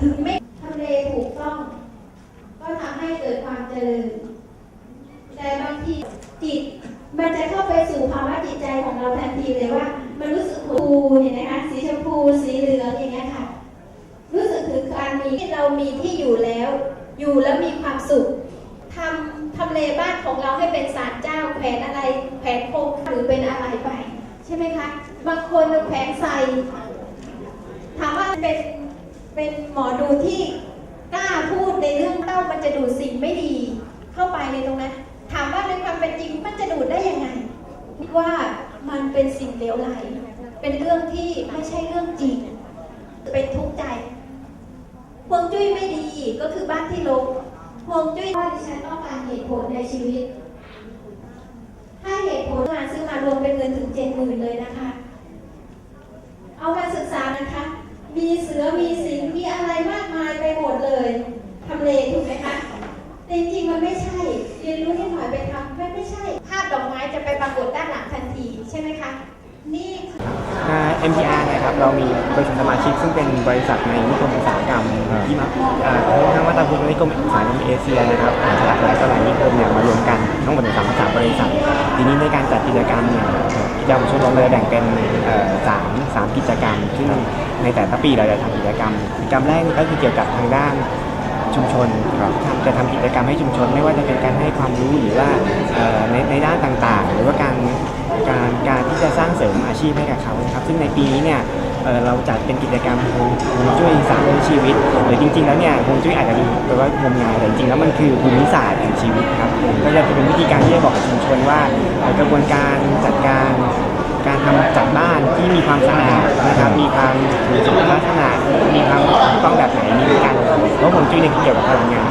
ถึงไม่ทำเลถูกต้อง ก็ทำให้เกิดความเจริญ แต่บางทีจิตมันจะเข้าไปสู่ภาวะจิตใจของเราทันทีเลยว่า มันรู้สึกหูเห็นไหมคะสีชมพูสีเหลืองอย่างเงี้ยค่ะ รู้สึกถึงการมีที่เรามีที่อยู่แล้ว อยู่แล้วมีความสุขทำทำเลบ้านของเราให้เป็นศาลเจ้าแขวนอะไรแขวนโคมหรือเป็นอะไรไป ใช่ไหมคะบางคนแขวนใส่ถามว่าเป็น เป็นหมอดูที่กล้าพูดในเรื่องเต้ามันจะดูดสิ่งไม่ดีเข้าไปในตรงนั้น ถามว่าในความเป็นจริงมันจะดูดได้ยังไงว่ามันเป็นสิ่งเลวไหล เป็นเรื่องที่ไม่ใช่เรื่องจริง เป็นทุกข์ใจฮวงจุ้ยไม่ดีก็คือบ้านที่ลงฮวงจุ้ยว่าดิฉันต้องการเหตุผลในชีวิต ถ้าเหตุผลงานซื้อมารวมเป็นเงินถึงเจ็ดหมื่นเลยนะคะ เอามาศึกษานะคะ มีเสือ มีสิงห์มีอะไรมากมายไปหมดเลยทำเลถูกไหมคะ แต่จริงๆมันไม่ใช่ เรียนรู้นิดหน่อยไปทำไม่ไม่ใช่ ภาพดอกไม้จะไปปรากฏด้านหลังทันทีใช่ไหมคะ นี่คือ อ่า MPR นะครับเรามีบริษัทสมาชิกซึ่งเป็นบริษัทในนิคมอุตสาหกรรมที่มาอ่าทั้งมาตาพุทธนิคมอุตสาหกรรมเอเชียนะครับหลากหลายต่อหลายนิคมเนี่ยมารวมกันทั้งหมดในสามสามบริษัท ทีนี้ในการจัดกิจกรรมเนี่ยกิจกรรมของชมรมเราจะแบ่งเป็นเอ่อสามสามกิจกรรมซึ่งในแต่ละปีเราจะทำกิจกรรมกิจกรรมแรกก็คือเกี่ยวกับทางด้าน ชุมชนทำจะทำกิจกรรมให้ชุมชน ไม่ว่าจะเป็นการให้ความรู้หรือว่าเอ่อในในด้านต่างๆ หรือว่าการการการที่จะสร้างเสริมอาชีพให้กับเขานะครับ ซึ่งในปีนี้เนี่ยเอ่อเราจัดเป็นกิจกรรมฮวงฮวงจุ้ยสร้างชีวิตหรือจริง ๆ แล้วเนี่ยฮวงจุ้ยอาจจะดูแปลว่างมงายแต่จริงๆแล้วมันคือภูมิศาสตร์แห่งชีวิตครับก็จะเป็นวิธีการที่จะบอกกับชุมชนว่าเอ่อกระบวนการจัดการการทำจัดบ้านที่มีความสะอาดนะครับมีความลักษณะมีความถูกต้องแบบไหนมีการ แล้วผมจุ้ยเนี่ยเกี่ยวกับพลังงาน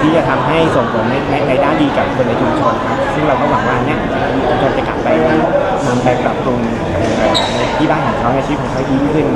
ที่จะทำให้ส่งผลในในด้านดีกับคนในชุมชนครับซึ่งเราก็หวังว่าเนี่ยชุมชนจะกลับไปนำไปปรับปรุงในที่บ้านของเขาในชีวิตของเขาดีขึ้น